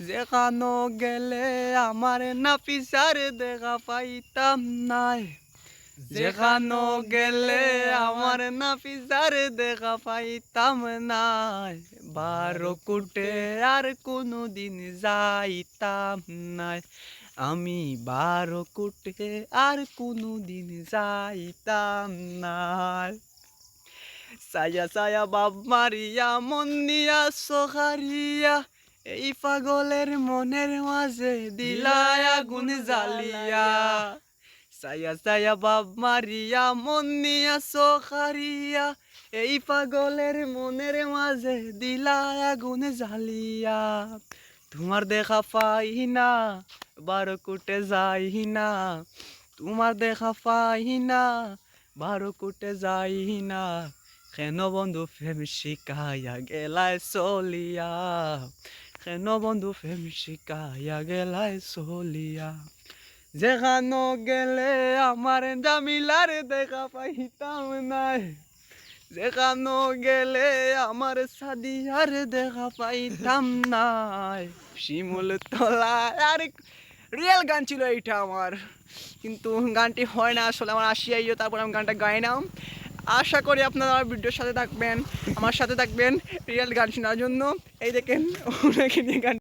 যেখানো গেলে আমার নাফিসার দেখা পাইতাম নাই। যেখানো গেলে আমার নাফিসার দেখা পাইতাম নাই। বারো কুটে আর কোনো দিন যাইতাম নাই। আমি বারো কুটে আর কোনো দিন যাইতাম নাই। সায়া সায়া বাপ মারিয়া, মন নিয়া সখারিয়া এই পাগলের মনের মাঝে দিলায় আগুন জ্বালিয়া। সায়া সায়া বাপ মারিয়া, মন নিয়া সখারিয়া এই পাগলের মনের মাঝে দিলায় আগুন জ্বালিয়া। তোমার দেখা পাই না বারো কুটে যাই না। তোমার দেখা পাই না বারো কুটে যাই না। কেন বন্ধু প্রেম শিকাইয়া গেলায় চলিয়া? কেন বন্ধু প্রেম শিকাইয়া গেলায় চলিয়া যেখানো গেলে আমার জামিলার দেখা পাইতাম নাই যেখানো গেলে আমার সাদিয়ার দেখা পাইতাম নাই শিমুল তলা আর রিয়েল গান ছিল এইটা আমার। কিন্তু গানটি হয় না, আসলে আমার আসিয়াইও তারপর আমি গানটা গাইলাম। আশা করি আপনারা আমার ভিডিওর সাথে থাকবেন, আমার সাথে থাকবেন রিয়েল গান শোনার জন্য। এই দেখেন ওনাকে নিয়ে গান